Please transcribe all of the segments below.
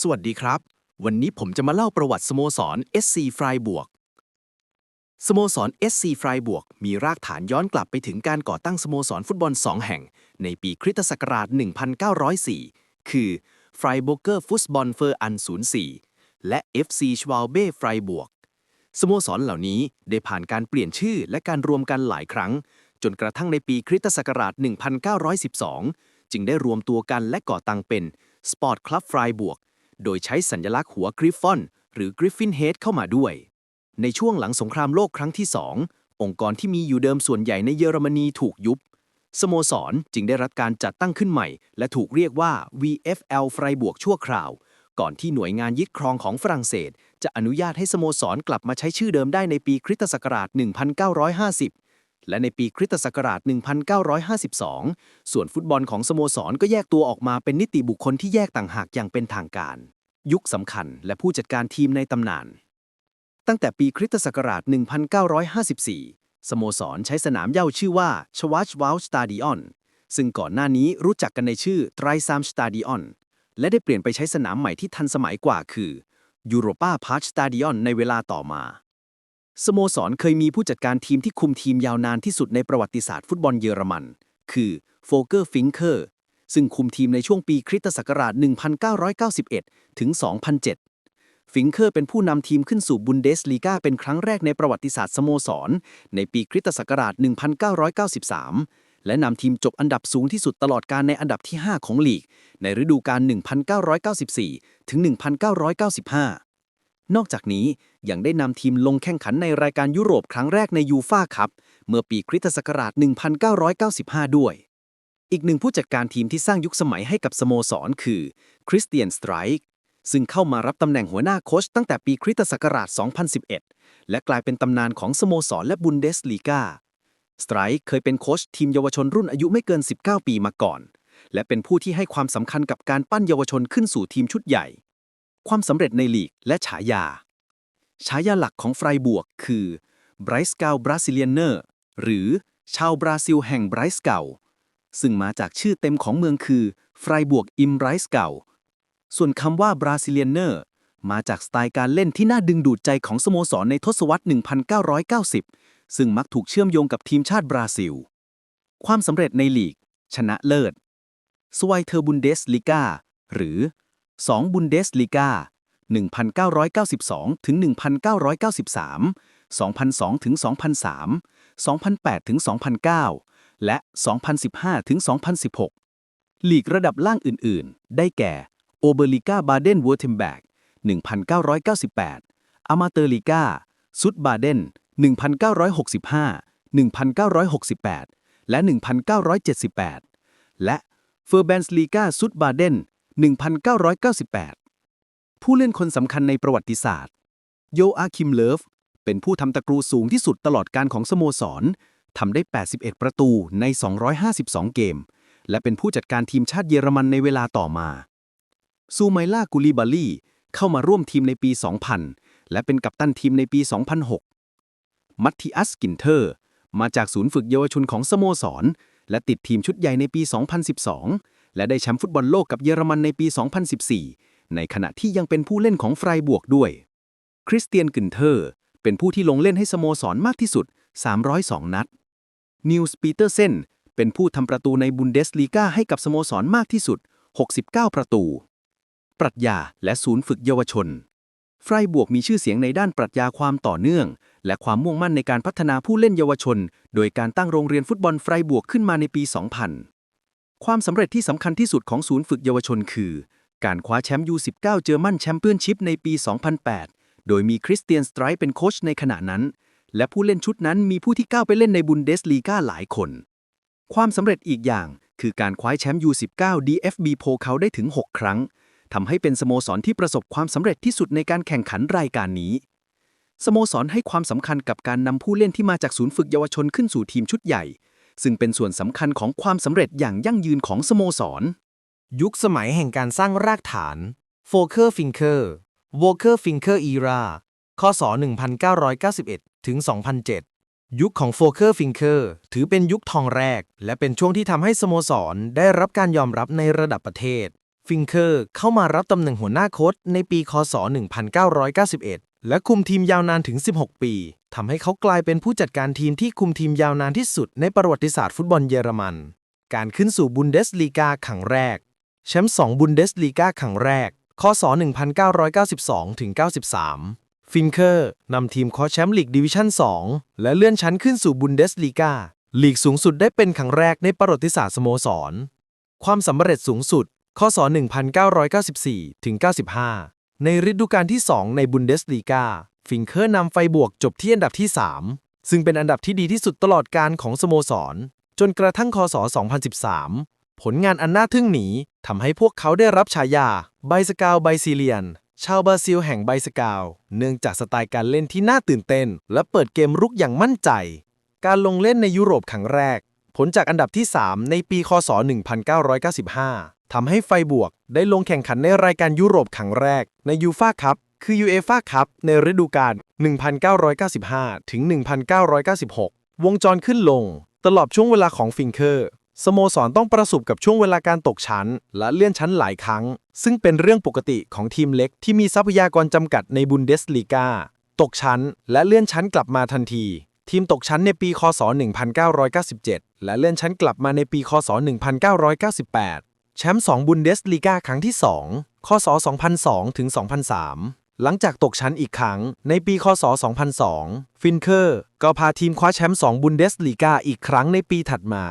สวัสดีครับ วันนี้ผมจะมาเล่าประวัติสโมสร SC ฟรายบวก สโมสร SC ฟรายบวก มีรากฐานย้อนกลับไปถึงการก่อตั้งสโมสรฟุตบอล 2 แห่ง ในปีคริสตศักราช 1904 คือ f r i b u r g e r f u s b a l v e r a n 04 และ FC s c h w a l b e ฟรายบวก สโมสรเหล่านี้ได้ผ่านการเปลี่ยนชื่อและการรวมกันหลายครั้ง จนกระทั่งในปีคริสตศักราช 1912 จึงได้รวมตัวกันและก่อตั้งเป็น Sport Club ฟรายบวก โดยใช้สัญลักษณ์หัวกริฟฟอน หรือกริฟฟินเฮดเข้ามาด้วย ในช่วงหลังสงครามโลกครั้งที่2องค์กรที่มีอยู่เดิมส่วนใหญ่ในเยอรมนีถูกยุบ สโมสรจึงได้รับการจัดตั้งขึ้นใหม่ และถูกเรียกว่า VFL ไฟบวกชั่วคราว ก่อนที่หน่วยงานยึดครองของฝรั่งเศส จะอนุญาตให้สโมสรกลับมาใช้ชื่อเดิมได้ในปีคริสตศักราช 1950 และในปีคริสตศักราช 1952 ส่วนฟุตบอลของสโมสรก็แยกตัวออกมาเป็นนิติบุคคลที่แยกต่างหากอย่างเป็นทางการ ยุคสำคัญและผู้จัดการทีมในตำนาน ตั้งแต่ปีคริสตศักราช 1954 สโมสรใช้สนามเย้าชื่อว่าชว a ชว w ลสตาดิออนซึ่งก่อนหน้านี้รู้จักกันในชื่อไตรซามสตาดิออนและได้เปลี่ยนไปใช้สนามใหม่ที่ทันสมัยกว่าคือยูโรปาพาร์คสตาดิออนในเวลาต่อมา สโมสรเคยมีผู้จัดการทีมที่คุมทีมยาวนานที่สุดในประวัติศาสตร์ฟุตบอลเยอรมัน คือโฟเกอร์ฟิงเคอร์ซึ่งคุมทีมในช่วงปีคริสตศักราช 1991 ถึง 2007 ฟิงเคอร์เป็นผู้นำทีมขึ้นสู่บุนเดสลีกาเป็นครั้งแรกในประวัติศาสตร์สโมสร ในปีคริสตศักราช 1993 และนำทีมจบอันดับสูงที่สุดตลอดการในอันดับที่ 5 ของลีก ในฤดูกาล 1994 ถึง 1995 นอกจากนี้ยังได้นำทีมลงแข่งขันในรายการยุโรปครั้งแรกในยูฟ่าคัพเมื่อปีคริสตศักราช 1995 ด้วย อีกหนึ่งผู้จัดการทีมที่สร้างยุคสมัยให้กับสโมสรคือคริสเตียนสไตรค์ซึ่งเข้ามารับตำแหน่งหัวหน้าโค้ชตั้งแต่ปีคริสตศักราช 2011 และกลายเป็นตำนานของสโมสรและบุนเดสลีกาสไตรค์เคยเป็นโค้ชทีมเยาวชนรุ่นอายุไม่เกิน 19 ปีมาก่อน และเป็นผู้ที่ให้ความสำคัญกับการปั้นเยาวชนขึ้นสู่ทีมชุดใหญ่ ความสำเร็จในลีกและฉายา ฉายาหลักของไฟบวกคือไบรส์เกาบราซิเลียนเนอร์หรือชาวบราซิลแห่งไบรส์เกาซึ่งมาจากชื่อเต็มของเมืองคือไฟบวกอิมไบรส์เกาส่วนคำว่าบราซิเลียนเนอร์มาจากสไตล์การเล่นที่น่าดึงดูดใจของสโมสรในทศวรรษ 1990 ซึ่งมักถูกเชื่อมโยงกับทีมชาติบราซิล ความสำเร็จในลีก ชนะเลิศสไวเทอร์บุนเดสลิกาหรือ 2 บุนเดสลิกา1992ถึง1993 2002ถึง2003 2008ถึง2009 และ 2015ถึง2016ลีกระดับล่างอื่น ๆ ได้แก่โอเบอร์ลิกาบาเดนว u ร์เทมแบก1998อามาเตอร์ลิกาซุดบาเดน1965 1968 และ 1978 และเฟอร์แบนส์ลีกาซุดบาเดน 1998 ผู้เล่นคนสำคัญในประวัติศาสตร์ โยอาคิมเลิฟ เป็นผู้ทำตะกรูสูงที่สุดตลอดการของสโมสรทำได้ 81 ประตูใน 252 เกม และเป็นผู้จัดการทีมชาติเยอรมันในเวลาต่อมา ซูไมล่ากุลิบาลีเข้ามาร่วมทีมในปี 2000 และเป็นกัปตันทีมในปี 2006 มัตติอัสกินเทอร์ มาจากศูนย์ฝึกเยาวชนของสโมสร และติดทีมชุดใหญ่ในปี 2012 และได้แชมป์ฟุตบอลโลกกับเยอรมันในปี 2014 ในขณะที่ยังเป็นผู้เล่นของไฟบวกด้วย คริสเตียนกึนเทอร์ เป็นผู้ที่ลงเล่นให้สโมสรมากที่สุด 302 นัด นิวส์ปีเตอร์เซนเป็นผู้ทำประตูในบุนเดสลีกาให้กับสโมสรมากที่สุด 69 ประตู ปรัชญาและศูนย์ฝึกเยาวชน ไฟบวกมีชื่อเสียงในด้านปรัชญาความต่อเนื่อง และความมุ่งมั่นในการพัฒนาผู้เล่นเยาวชน โดยการตั้งโรงเรียนฟุตบอลไฟบวกขึ้นมาในปี 2000 ความสำเร็จที่สำคัญที่สุดของศูนย์ฝึกเยาวชนคือ การคว้าแชมป์ U19 เจอร์มันแชมเปี้ยนชิพในปี 2008 โดยมีคริสเตียนสไตร์เป็นโค้ชในขณะนั้น และผู้เล่นชุดนั้นมีผู้ที่ก้าวไปเล่นในบุนเดสลีกาหลายคน ความสำเร็จอีกอย่างคือการคว้าแชมป์ U19 DFB โพลเขาได้ถึง 6 ครั้งทำให้เป็นสโมสรที่ประสบความสำเร็จที่สุดในการแข่งขันรายการนี้ สโมสรให้ความสำคัญกับการนำผู้เล่นที่มาจากศูนย์ฝึกเยาวชนขึ้นสู่ทีมชุดใหญ่ ซึ่งเป็นส่วนสำคัญของความสำเร็จอย่างยั่งยืนของสโมสร ยุคสมัยแห่งการสร้างรากฐานโฟเคอร์ฟิงเคอร์โวเคอร์ฟิงเคอร์อีราคศ 1991 ถึง 2007 ยุคของโฟเคอร์ฟิงเคอร์ถือเป็นยุคทองแรก และเป็นช่วงที่ทำให้สโมสรได้รับการยอมรับในระดับประเทศ ฟิงเคอร์เข้ามารับตำแหน่งหัวหน้าโค้ชในปี คศ 1991 และคุมทีมยาวนานถึง 16 ปี ทำให้เขากลายเป็นผู้จัดการทีมที่คุมทีมยาวนานที่สุดในประวัติศาสตร์ฟุตบอลเยอรมัน การขึ้นสู่บุนเดสลีกาครั้งแรก แชมป์2บุนเดสลีกาครั้งแรกคศ1992-93 ฟินเคอร์นำทีมคว้าแชมป์ลีกดิวิชั่น 2 และเลื่อนชั้นขึ้นสู่บุนเดสลีกาลีกสูงสุดได้เป็นครั้งแรกในประวัติศาสตร์สโมสร ความสำเร็จสูงสุดคศ1994-95 ในฤดูกาลที่ 2 ในบุนเดสลีกา ฟิงเคอร์นำไฟบวกจบที่อันดับที่ 3 ซึ่งเป็นอันดับที่ดีที่สุดตลอดการของสโมสร จนกระทั่งคศ 2013 ผลงานอันน่าทึ่งหนีทำให้พวกเขาได้รับฉายาไบสกาวไบซิเลียน ชาวบราซิลแห่งไบสกาว เนื่องจากสไตล์การเล่นที่น่าตื่นเต้น และเปิดเกมรุกอย่างมั่นใจ การลงเล่นในยุโรปครั้งแรก ผลจากอันดับที่ 3 ในปีคศ 1995ทำให้ไฟบวกได้ลงแข่งขันในรายการยุโรปครั้งแรกในยูฟาคัพ คือยูเอฟาคัพในฤดูกาล 1995 ถึง 1996 วงจรขึ้นลง ตลอดช่วงเวลาของฟิงเคอร์ สโมสรต้องประสบกับช่วงเวลาการตกชั้น และเลื่อนชั้นหลายครั้ง ซึ่งเป็นเรื่องปกติของทีมเล็กที่มีทรัพยากรจำกัดในบุนเดสลีกาตกชั้น และเลื่อนชั้นกลับมาทันที ทีมตกชั้นในปี คศ 1997 และเลื่อนชั้นกลับมาในปี คศ 1998 แชมป์2บุนเดสลีกาครั้งที่ 2 คศ 2002 ถึง 2003 หลังจากตกชั้นอีกครั้งในปีคศ 2002 ฟินเคอร์ก็พาทีมคว้าแชมป์2บุนเดสลีกาอีกครั้งในปีถัดมา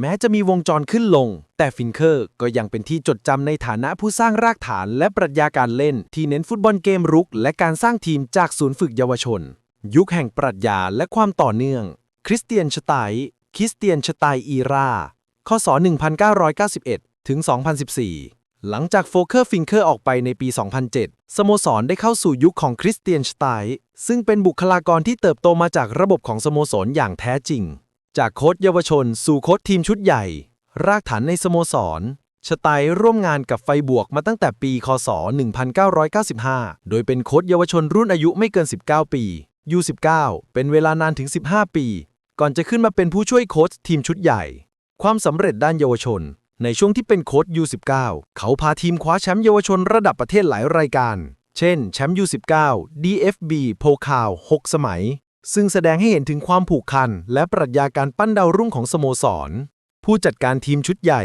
แม้จะมีวงจรขึ้นลง แต่ฟินเคอร์ก็ยังเป็นที่จดจำในฐานะผู้สร้างรากฐานและปรัชญาการเล่นที่เน้นฟุตบอลเกมรุก และการสร้างทีมจากศูนย์ฝึกเยาวชน ยุคแห่งปรัชญาและความต่อเนื่อง คริสเตียนชไตน์คริสเตียนชไตน์อีราคศ1991 ถึง 2014 หลังจากโฟเคอร์ฟิงเคอร์ออกไปในปี 2007 สโมสรได้เข้าสู่ยุคของคริสเตียนชไตน์ซึ่งเป็นบุคลากรที่เติบโตมาจากระบบของสโมสรอย่างแท้จริง จากโค้ชเยาวชน สู่โค้ชทีมชุดใหญ่ รากฐานในสโมสรชไตน์ร่วมงานกับไฟบวกมาตั้งแต่ปี คศ 1995 โดยเป็นโค้ชเยาวชนรุ่นอายุไม่เกิน 19 ปี U19 เป็นเวลานานถึง 15 ปี ก่อนจะขึ้นมาเป็นผู้ช่วยโค้ชทีมชุดใหญ่ ความสำเร็จด้านเยาวชน ในช่วงที่เป็นโค้ช U19 เขาพาทีมคว้าแชมป์เยาวชนระดับประเทศหลายรายการ เช่น แชมป์ U19 DFB โพคาว 6 สมัย ซึ่งแสดงให้เห็นถึงความผูกพัน และปรัชญาการปั้นดาวรุ่งของสโมสร ผู้จัดการทีมชุดใหญ่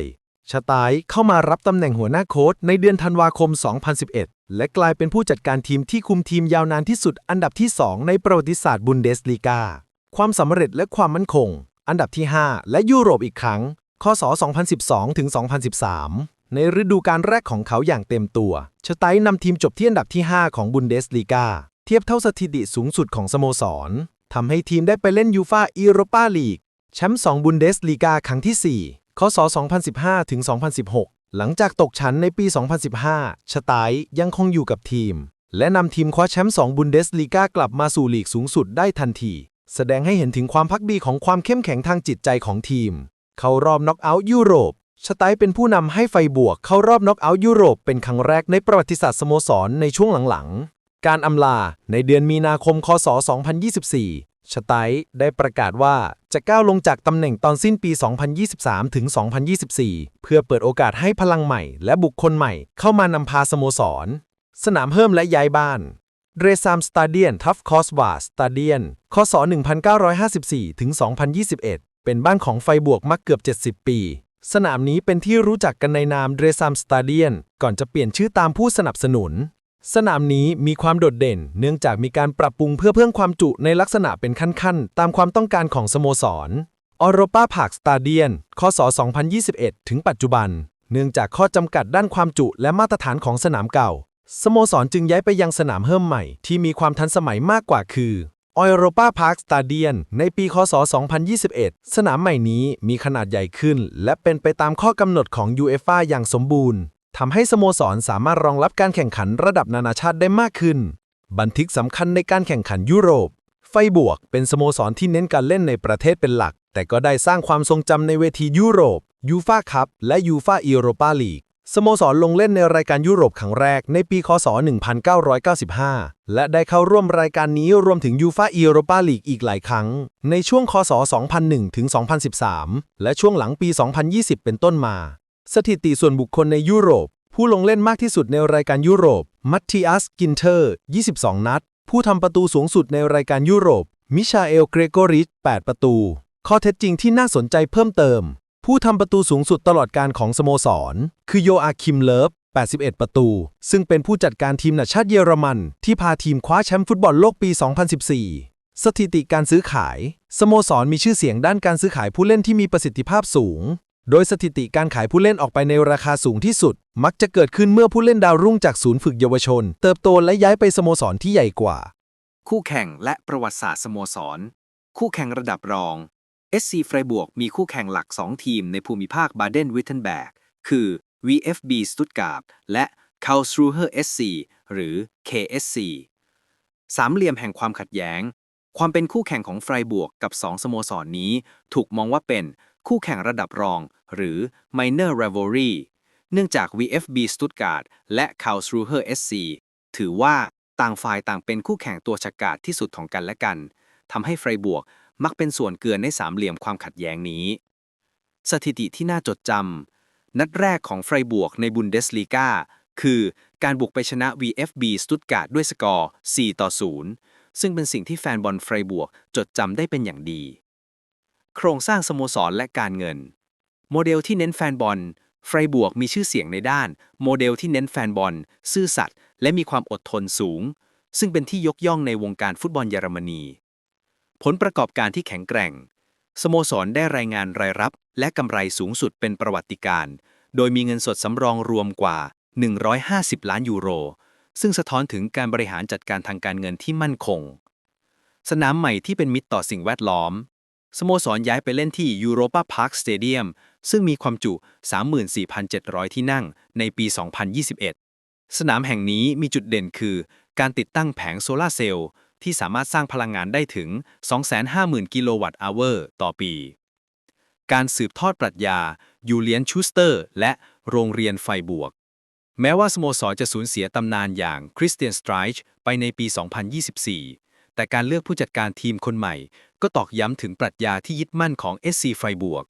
ชาตายเข้ามารับตำแหน่งหัวหน้าโค้ชในเดือนธันวาคม 2011 และกลายเป็นผู้จัดการทีมที่คุมทีมยาวนานที่สุดอันดับที่ 2 ในประวัติศาสตร์บุนเดสลีกา ความสำเร็จและความมั่นคง อันดับที่ 5 และยุโรปอีกครั้ง คศ 2012 ถึง 2013 ในฤดูกาลแรกของเขาอย่างเต็มตัวชไตน์นำทีมจบที่อันดับที่ 5 ของบุนเดสลีกา เทียบเท่าสถิติสูงสุดของสโมสรทำให้ทีมได้ไปเล่นยูฟาอีโรปาลีกแชมป์2บุนเดสลีกาครั้งที่ 4 คศ 2015 ถึง 2016 หลังจากตกชั้นในปี 2015ชไตน์ยังคงอยู่กับทีม และนำทีมคว้าแชมป์2บุนเดสลีกากลับมาสู่ลีกสูงสุดได้ทันที แสดงให้เห็นถึงความพักดีของความเข้มแข็งทางจิตใจของทีม เข้ารอบน็อกเอาท์ยุโรปชไตน์เป็นผู้นำให้ไฟบวกเข้ารอบน็อกเอาท์ยุโรปเป็นครั้งแรกในประวัติศาสตร์สโมสรในช่วงหลังๆ การอำลาในเดือนมีนาคม คศ 2024 ชไตน์ได้ประกาศว่าจะก้าวลงจากตำแหน่งตอนสิ้นปี 2023 ถึง 2024 เพื่อเปิดโอกาสให้พลังใหม่และบุคคลใหม่เข้ามานำพาสโมสร สนามเพิ่มและย้ายบ้านเรซามสตาเดียนทัฟคอสวาสตาเดียนคศ 1954 ถึง 2021 เป็นบ้านของไฟบวกมาเกือบ 70 ปี สนามนี้เป็นที่รู้จักกันในนามเรซามสตาเดียนก่อนจะเปลี่ยนชื่อตามผู้สนับสนุน สนามนี้มีความโดดเด่น เนื่องจากมีการปรับปรุงเพื่อเพิ่มความจุในลักษณะเป็นขั้นๆ ตามความต้องการของสโมสรออโรปาพาร์คสตาเดียนคศ 2021 ถึงปัจจุบัน เนื่องจากข้อจำกัดด้านความจุและมาตรฐานของสนามเก่า สโมสรจึงย้ายไปยังสนามเฮิ่มใหม่ที่มีความทันสมัยมากกว่าคือ ออโรปาพาร์คสตาเดียนในปีคศ 2021 สนามใหม่นี้มีขนาดใหญ่ขึ้น และเป็นไปตามข้อกำหนดของ UEFA อย่างสมบูรณ์ทำให้สโมสรสามารถรองรับการแข่งขันระดับนานาชาติได้มากขึ้น บันทึกสำคัญในการแข่งขันยุโรป ไฟบวกเป็นสโมสรที่เน้นการเล่นในประเทศเป็นหลัก แต่ก็ได้สร้างความทรงจำในเวทียุโรปยูฟาคัพและยูฟาอีโรปาลีก สโมสรลงเล่นในรายการยุโรปครั้งแรกในปีคศ 1995 และได้เข้าร่วมรายการนี้รวมถึงยูฟาอีโรปาลีกอีกหลายครั้ง ในช่วงคศ 2001 ถึง 2013 และช่วงหลังปี 2020 เป็นต้นมา สถิติส่วนบุคคลในยุโรป ผู้ลงเล่นมากที่สุดในรายการยุโรป มัตติอัส กินเทอร์ 22 นัด ผู้ทำประตูสูงสุดในรายการยุโรป มิชาเอล เกรโกริช 8 ประตู ข้อเท็จจริงที่น่าสนใจเพิ่มเติม ผู้ทำประตูสูงสุดตลอดการของสโมสร คือโยอาคิมเลิฟ 81 ประตู ซึ่งเป็นผู้จัดการทีมนาชาติเยอรมัน ที่พาทีมคว้าแชมป์ฟุตบอลโลกปี 2014 สถิติการซื้อขาย สโมสรมีชื่อเสียงด้านการซื้อขายผู้เล่นที่มีประสิทธิภาพสูง โดยสถิติการขายผู้เล่นออกไปในราคาสูงที่สุด มักจะเกิดขึ้นเมื่อผู้เล่นดาวรุ่งจากศูนย์ฝึกเยาวชน เติบโตและย้ายไปสโมสรที่ใหญ่กว่า คู่แข่งและประวัติศาสตร์สโมสร คู่แข่งระดับรอง SC ไฟบวกมีคู่แข่งหลัก 2 ทีมในภูมิภาคบาเดนวิทเทนแบกคือ VFB สตุตการ์ดและ Karlsruher SC หรือ KSC สามเหลี่ยมแห่งความขัดแย้ง ความเป็นคู่แข่งของไฟบวกกับ 2 สโมสรนนี้ ถูกมองว่าเป็นคู่แข่งระดับรอง หรือ Minor Rivalry เนื่องจาก VFB สตุตการ์ดและ Karlsruher SC ถือว่าต่างฝ่ายต่างเป็นคู่แข่งตัวฉกาจที่สุดของกันและกันทำให้ไฟบวก มักเป็นส่วนเกินในสามเหลี่ยมความขัดแย้งนี้ สถิติที่น่าจดจำนัดแรกของไฟบวกในบุนเดสลีกาคือการบุกไปชนะ VFB สตุตการ์ดด้วยสกอร์ 4 ต่อ 0 ซึ่งเป็นสิ่งที่แฟนบอลไฟบวกจดจำได้เป็นอย่างดี โครงสร้างสโมสรและการเงิน โมเดลที่เน้นแฟนบอลไฟบวกมีชื่อเสียงในด้าน โมเดลที่เน้นแฟนบอล ซื่อสัตย์และมีความอดทนสูง ซึ่งเป็นที่ยกย่องในวงการฟุตบอลเยอรมนี ผลประกอบการที่แข็งแกร่ง สโมสรได้รายงานรายรับ และกำไรสูงสุดเป็นประวัติการณ์โดยมีเงินสดสำรองรวมกว่า 150 ล้านยูโร ซึ่งสะท้อนถึงการบริหารจัดการทางการเงินที่มั่นคง สนามใหม่ที่เป็นมิตรต่อสิ่งแวดล้อม สโมสรย้ายไปเล่นที่ Europa Park Stadium ซึ่งมีความจุ 34,700 ที่นั่งในปี 2021 สนามแห่งนี้มีจุดเด่นคือ การติดตั้งแผงโซลาร์เซลล์ ที่สามารถสร้างพลังงานได้ถึง 250,000 กิโลวัตต์อเวอร์ต่อปี การสืบทอดปรัชญา ยูเลียนชูสเตอร์ และโรงเรียนไฟบวก แม้ว่าสโมสรจะสูญเสียตำนานอย่างคริสเตียนสไตรช์ไปในปี 2024 แต่การเลือกผู้จัดการทีมคนใหม่ ก็ตอกย้ำถึงปรัชญาที่ยึดมั่นของ SC ไฟบวก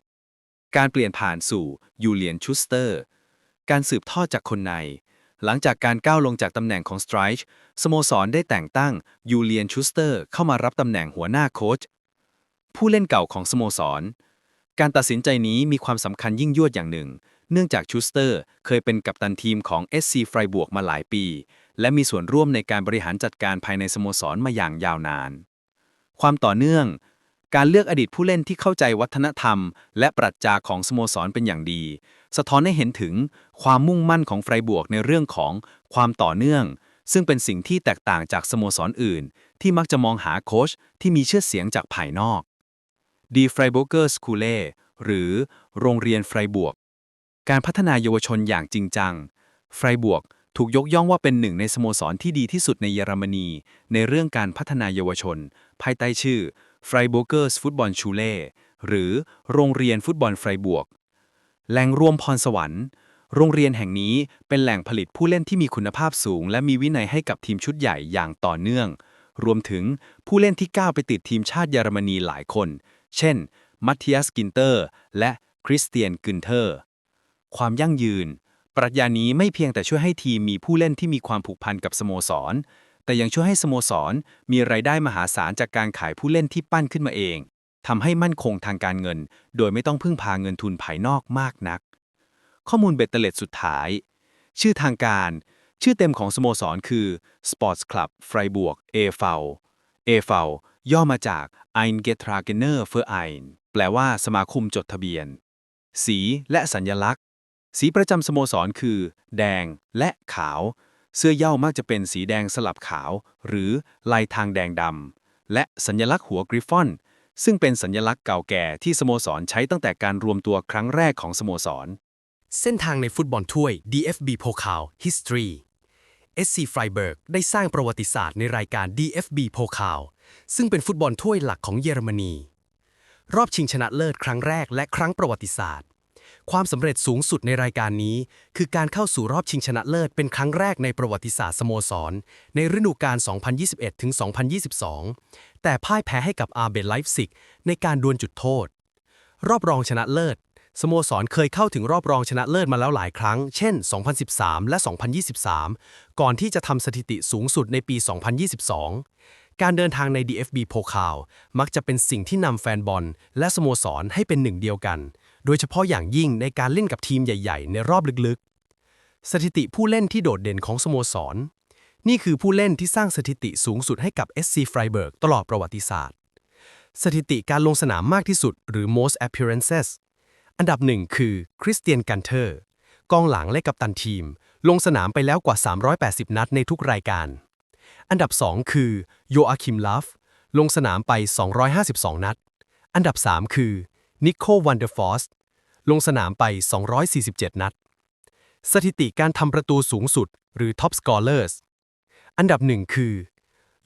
การเปลี่ยนผ่านสู่ยูเลียนชูสเตอร์ การสืบทอดจากคนใน หลังจากการก้าวลงจากตำแหน่งของสไตรช์สโมสรได้แต่งตั้งยูเลียนชูสเตอร์เข้ามารับตำแหน่งหัวหน้าโค้ชผู้เล่นเก่าของสโมสร การตัดสินใจนี้มีความสำคัญยิ่งยวดอย่างหนึ่ง เนื่องจากชูสเตอร์เคยเป็นกัปตันทีมของ SC ไฟบวกมาหลายปี และมีส่วนร่วมในการบริหารจัดการภายในสโมสรมาอย่างยาวนาน ความต่อเนื่อง การเลือกอดีตผู้เล่นที่เข้าใจวัฒนธรรม และปรัชญาของสโมสรเป็นอย่างดี สะท้อนให้เห็นถึงความมุ่งมั่นของไฟบวกในเรื่องของความต่อเนื่อง ซึ่งเป็นสิ่งที่แตกต่างจากสโมสรอื่น ที่มักจะมองหาโค้ชที่มีชื่อเสียงจากภายนอกดีไฟบ o เกอร์สคูเล่หรือโรงเรียนไฟบวก การพัฒนาเยาวชนอย่างจริงจังไฟบวกถูกยกย่องว่าเป็นหนึ่งในสโมสรที่ดีที่สุดในเยอรมนี ในเรื่องการพัฒนาเยาวชน ภายใต้ชื่อ ไฟบ o เกอร์สฟุตบอลชูเล่หรือโรงเรียนฟุตบอลไฟบวก แหล่งรวมพรสวรรค์ โรงเรียนแห่งนี้เป็นแหล่งผลิตผู้เล่นที่มีคุณภาพสูง และมีวินัยให้กับทีมชุดใหญ่อย่างต่อเนื่อง รวมถึงผู้เล่นที่ก้าวไปติดทีมชาติเยอรมนีหลายคน เช่น มัตเทียสกินเตอร์ และคริสเตียนกึนเทอร์ ความยั่งยืน ปรัชญานี้ไม่เพียงแต่ช่วยให้ทีมมีผู้เล่นที่มีความผูกพันกับสโมสร แต่ยังช่วยให้สโมสรมีรายได้มหาศาลจากการขายผู้เล่นที่ปั้นขึ้นมาเองทำให้มั่นคงทางการเงิน โดยไม่ต้องพึ่งพาเงินทุนภายนอกมากนัก ข้อมูลเบ็ดเตล็ดสุดท้าย ชื่อทางการ ชื่อเต็มของสโมสรคือ Sports Club Freiburg e.V. e.V. ย่อมาจาก Eingetragener Verein แปลว่าสมาคมจดทะเบียน สีและสัญลักษณ์ สีประจำสโมสรคือ แดงและขาว เสื้อเย้ามักจะเป็นสีแดงสลับขาว หรือลายทางแดงดำ และสัญลักษณ์หัวกริฟฟอน ซึ่งเป็นสัญลักษณ์เก่าแก่ที่สโมสรใช้ตั้งแต่การรวมตัวครั้งแรกของสโมสร เส้นทางในฟุตบอลถ้วย DFB Pokal History SC Freiburg ได้สร้างประวัติศาสตร์ในรายการ DFB Pokal ซึ่งเป็นฟุตบอลถ้วยหลักของเยอรมนี รอบชิงชนะเลิศครั้งแรกและครั้งประวัติศาสตร์ ความสำเร็จสูงสุดในรายการนี้ คือการเข้าสู่รอบชิงชนะเลิศเป็นครั้งแรกในประวัติศาสตร์สโมสร ในฤดูกาล 2021-2022 แต่พ่ายแพ้ให้กับอาร์เบนไลฟ์ซิกในการดวลจุดโทษ รอบรองชนะเลิศ สโมสรเคยเข้าถึงรอบรองชนะเลิศมาแล้วหลายครั้ง เช่น 2013 และ 2023 ก่อนที่จะทำสถิติสูงสุดในปี 2022 การเดินทางใน DFB โพคาวมักจะเป็นสิ่งที่นำแฟนบอล และสโมสรให้เป็นหนึ่งเดียวกัน โดยเฉพาะอย่างยิ่งในการเล่นกับทีมใหญ่ ๆ ในรอบลึกๆ สถิติผู้เล่นที่โดดเด่นของสโมสร นี่คือผู้เล่นที่สร้างสถิติสูงสุดให้กับ SC Freiburg ตลอดประวัติศาสตร์ สถิติการลงสนามมากที่สุดหรือ most appearances อันดับหนึ่งคือคริสเตียนกันเทอร์กองหลังและกัปตันทีม ลงสนามไปแล้วกว่า 380 นัดในทุกรายการ อันดับ 2 คือโยอาคิมลัฟลงสนามไป 252 นัด อันดับ 3 คือ นิโควันเดอร์ฟอสลงสนามไป 247 นัด สถิติการทำประตูสูงสุดหรือ Top Scorers อันดับหนึ่งคือ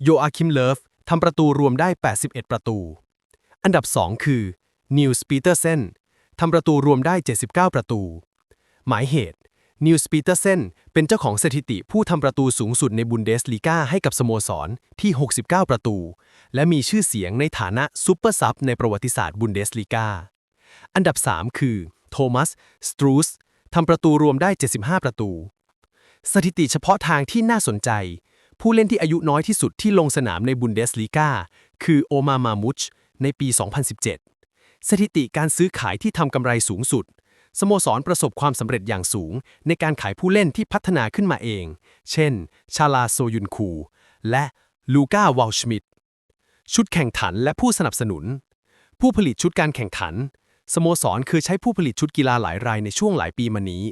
โยอาคิมเลิฟทำประตูรวมได้ 81 ประตู อันดับ 2 คือนิวส์ปีเตอร์เซนทำประตูรวมได้ 79 ประตู หมายเหตุ นิวส์ปีเตอร์เซนเป็นเจ้าของสถิติผู้ทำประตูสูงสุดในบุนเดสลีกาให้กับสโมสรที่ 69 ประตู และมีชื่อเสียงในฐานะซูเปอร์ซับในประวัติศาสตร์บุนเดสลีกาอันดับ 3 คือ โทมัส สตรูสทำประตูรวมได้ 75 ประตู สถิติเฉพาะทางที่น่าสนใจ ผู้เล่นที่อายุน้อยที่สุดที่ลงสนามในบุนเดสลีกาคือโอมามามุชในปี 2017 สถิติการซื้อขายที่ทำกำไรสูงสุด สโมสรประสบความสำเร็จอย่างสูง ในการขายผู้เล่นที่พัฒนาขึ้นมาเอง เช่น ชาลาโซยุนคู และลูก้าวอลชมิดชุดแข่งขันและผู้สนับสนุน ผู้ผลิตชุดการแข่งขัน สโมสรคือใช้ผู้ผลิตชุดกีฬาหลายรายในช่วงหลายปีมานี้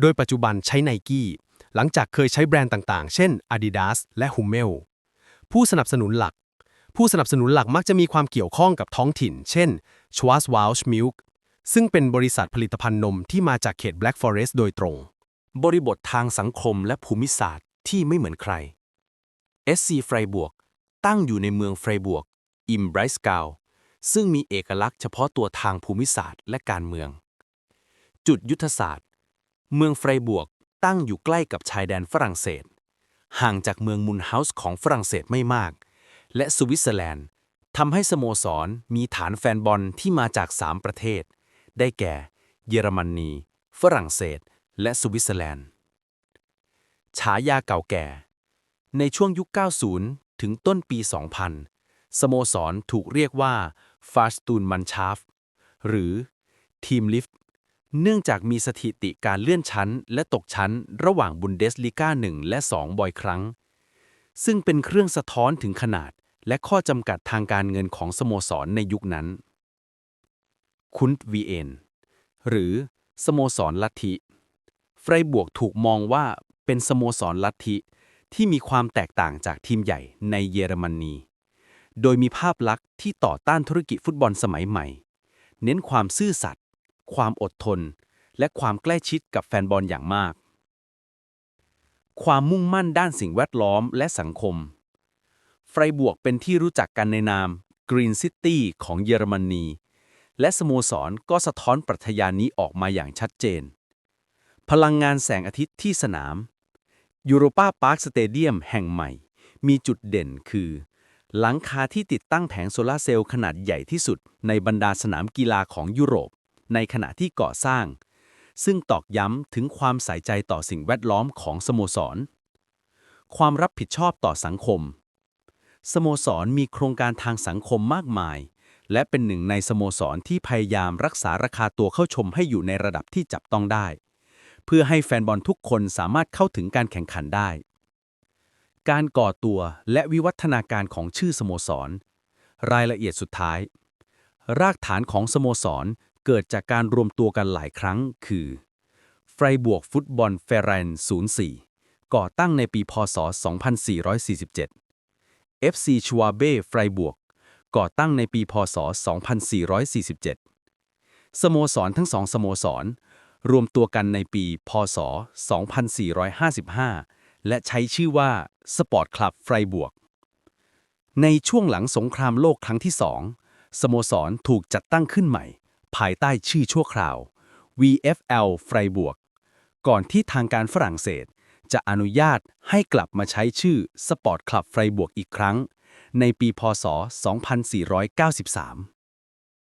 โดยปัจจุบันใช้ไนกี้หลังจากเคยใช้แบรนด์ต่างๆ เช่น Adidas และ Hummel ผู้สนับสนุนหลัก ผู้สนับสนุนหลักมักจะมีความเกี่ยวข้องกับท้องถิ่น เช่น Schwarzwald Milk ซึ่งเป็นบริษัทผลิตภัณฑ์นมที่มาจากเขต Black Forest โดยตรง บริบททางสังคมและภูมิศาสตร์ที่ไม่เหมือนใคร SC ไฟบวกตั้งอยู่ในเมืองไฟบวก อิมไบรสกาวซึ่งมีเอกลักษณ์เฉพาะตัวทางภูมิศาสตร์และการเมือง จุดยุทธศาสตร์ เมืองไฟบวกตั้งอยู่ใกล้กับชายแดนฝรั่งเศส ห่างจากเมืองมุนเฮาส์ของฝรั่งเศสไม่มาก และสวิตเซอร์แลนด์ทำให้สโมสรมีฐานแฟนบอลที่มาจาก 3 ประเทศ ได้แก่ เยอรมนี ฝรั่งเศส และสวิตเซอร์แลนด์ ฉายาเก่าแก่ ในช่วงยุค 90 ถึงต้นปี 2000 สโมสรถูกเรียกว่าฟาสตูนมันชาฟหรือทีมลิฟต์เนื่องจากมีสถิติการเลื่อนชั้น และตกชั้นระหว่างบุนเดสลีกา1และ 2 บ่อยครั้ง ซึ่งเป็นเครื่องสะท้อนถึงขนาดและข้อจำกัดทางการเงินของสโมสรในยุคนั้น คุนต์วีเอนหรือสโมสรลัทธิ ไฟรบวกถูกมองว่าเป็นสโมสรลัทธิที่มีความแตกต่างจากทีมใหญ่ในเยอรมนี โดยมีภาพลักษณ์ที่ต่อต้านธุรกิจฟุตบอลสมัยใหม่ เน้นความซื่อสัตย์ ความอดทน และความใกล้ชิดกับแฟนบอลอย่างมาก ความมุ่งมั่นด้านสิ่งแวดล้อมและสังคม ไฟบวกเป็นที่รู้จักกันในนาม Green City ของเยอรมนี และสโมสรก็สะท้อนปรัชญานี้ออกมาอย่างชัดเจน พลังงานแสงอาทิตย์ที่สนามยูโรปาพาร์คสเตเดียมแห่งใหม่ มีจุดเด่นคือ หลังคาที่ติดตั้งแผงโซลาร์เซลล์ขนาดใหญ่ที่สุดในบรรดาสนามกีฬาของยุโรป ในขณะที่ก่อสร้าง ซึ่งตอกย้ำถึงความใส่ใจต่อสิ่งแวดล้อมของสโมสร ความรับผิดชอบต่อสังคม สโมสรมีโครงการทางสังคมมากมาย และเป็นหนึ่งในสโมสรที่พยายามรักษาราคาตัวเข้าชมให้อยู่ในระดับที่จับต้องได้ เพื่อให้แฟนบอลทุกคนสามารถเข้าถึงการแข่งขันได้ การก่อตัวและวิวัฒนาการของชื่อสโมสร รายละเอียดสุดท้าย รากฐานของสโมสรเกิดจากการรวมตัวกันหลายครั้ง คือไฟบวกฟุตบอลเฟรน04 ก่อตั้งในปีพศ 2447 FC ชัวเบ้ไฟบวก ก่อตั้งในปีพศ 2447 สโมสรทั้งสองสโมสร รวมตัวกันในปีพศ 2455 และใช้ชื่อว่าสปอร์ตคลับไฟบวก ในช่วงหลังสงครามโลกครั้งที่สองสโมสรถูกจัดตั้งขึ้นใหม่ ภายใต้ชื่อชั่วคราว VFL ไฟบวก ก่อนที่ทางการฝรั่งเศสจะอนุญาตให้กลับมาใช้ชื่อสปอร์ตคลับไฟบวกอีกครั้ง ในปีพศ 2493